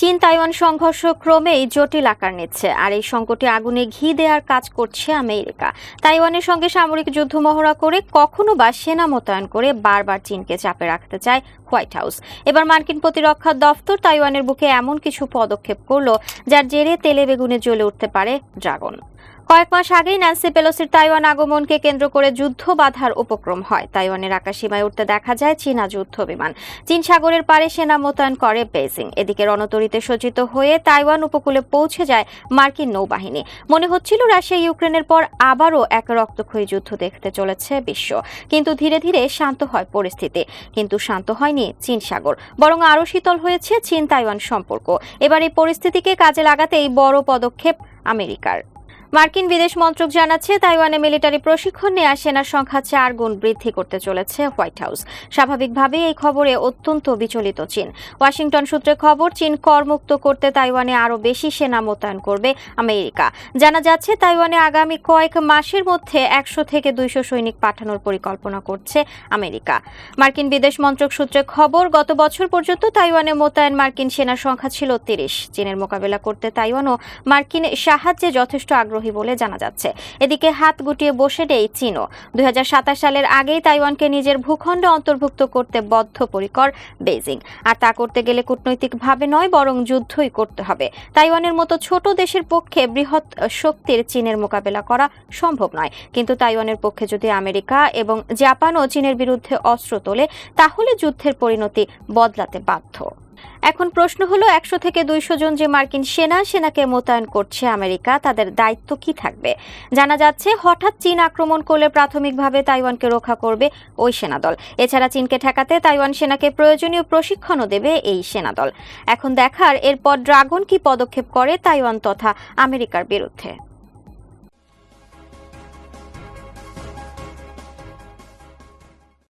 চীন তাইওয়ান সংঘর্ষ ক্রমেই জটিল আকার নিচ্ছে, আর এই সংকটে আগুনে ঘি দেওয়ার কাজ করছে আমেরিকা। তাইওয়ানের সঙ্গে সামরিক যুদ্ধ মহড়া করে কখনো বা সেনা মোতায়েন করে বারবার চীনকে চাপে রাখতে চায় হোয়াইট হাউস। এবার মার্কিন প্রতিরক্ষা দফতর তাইওয়ানের বুকে এমন কিছু পদক্ষেপ করল, যার জেরে তেলে বেগুনে জ্বলে উঠতে পারে ড্রাগন। কয়েক মাস আগেই ন্যান্সি পেলোসির তাইওয়ান আগমনকে কেন্দ্র করে যুদ্ধ বাধার উপক্রম হয়। তাইওয়ানের আকাশসীমায় উঠতে দেখা যায় চীনা যুদ্ধ বিমান। চীন সাগরের পারে সেনা মোতায়েন করে বেজিং এদিকে রণতরীতে সজ্জিত হয়ে তাইওয়ান উপকূলে পৌঁছে যায় মার্কিন নৌবাহিনী। মনে হচ্ছিল রাশিয়া ইউক্রেনের পর আবারও এক রক্তক্ষয়ী যুদ্ধ দেখতে চলেছে বিশ্ব। কিন্তু ধীরে ধীরে শান্ত হয় পরিস্থিতি। কিন্তু শান্ত হয়নি চীন সাগর। বরং আরও শীতল হয়েছে চীন তাইওয়ান সম্পর্ক। এবার এই পরিস্থিতিকে কাজে লাগাতেই বড় পদক্ষেপ আমেরিকার। মার্কিন বিদেশ মন্ত্রক জানাচ্ছে, তাইওয়ানে মিলিটারি প্রশিক্ষণ নেওয়া সেনার সংখ্যা চার গুণ বৃদ্ধি করতে চলেছে হোয়াইট হাউস। স্বাভাবিকভাবেই এই খবরে অত্যন্ত বিচলিত চীন। ওয়াশিংটন সূত্রে খবর, চীন করমুক্ত করতে তাইওয়ানে আরও বেশি সেনা মোতায়েন করবে আমেরিকা। জানা যাচ্ছে, তাইওয়ানে আগামী কয়েক মাসের মধ্যে একশো থেকে দুইশো সৈনিক পাঠানোর পরিকল্পনা করছে আমেরিকা। মার্কিন বিদেশ মন্ত্রক সূত্রে খবর, গত বছর পর্যন্ত তাইওয়ানে মোতায়েন মার্কিন সেনার সংখ্যা ছিল তিরিশ। চীনের মোকাবেলা করতে তাইওয়ানও মার্কিন সাহায্যে যথেষ্ট আগ্রহী বলে জানা যাচ্ছে। এদিকে হাত গুটিয়ে বসে নেই চীনও। দুই সালের আগেই তাইওয়ানকে নিজের ভূখণ্ডে অন্তর্ভুক্ত করতে বদ্ধপরিকর বেজিং আর তা করতে গেলে কূটনৈতিকভাবে নয়, বরং যুদ্ধই করতে হবে। তাইওয়ানের মতো ছোট দেশের পক্ষে বৃহৎ শক্তির চীনের মোকাবেলা করা সম্ভব নয়। কিন্তু তাইওয়ানের পক্ষে যদি আমেরিকা এবং জাপানও চীনের বিরুদ্ধে অস্ত্র তোলে, তাহলে যুদ্ধের পরিণতি বদলাতে বাধ্য। এখন প্রশ্ন হলো, একশো থেকে দুইশো জন যে মার্কিন সেনা, সেনাকে মোতায়েন করছে আমেরিকা, তাদের দায়িত্ব কি থাকবে? জানা যাচ্ছে, হঠাৎ চীন আক্রমণ করলে প্রাথমিকভাবে তাইওয়ানকে রক্ষা করবে ওই সেনাদল। এছাড়া চীনকে ঠেকাতে তাইওয়ান সেনাকে প্রয়োজনীয় প্রশিক্ষণও দেবে এই সেনাদল। এখন দেখার, এরপর ড্রাগন কি পদক্ষেপ করে তাইওয়ান তথা আমেরিকার বিরুদ্ধে?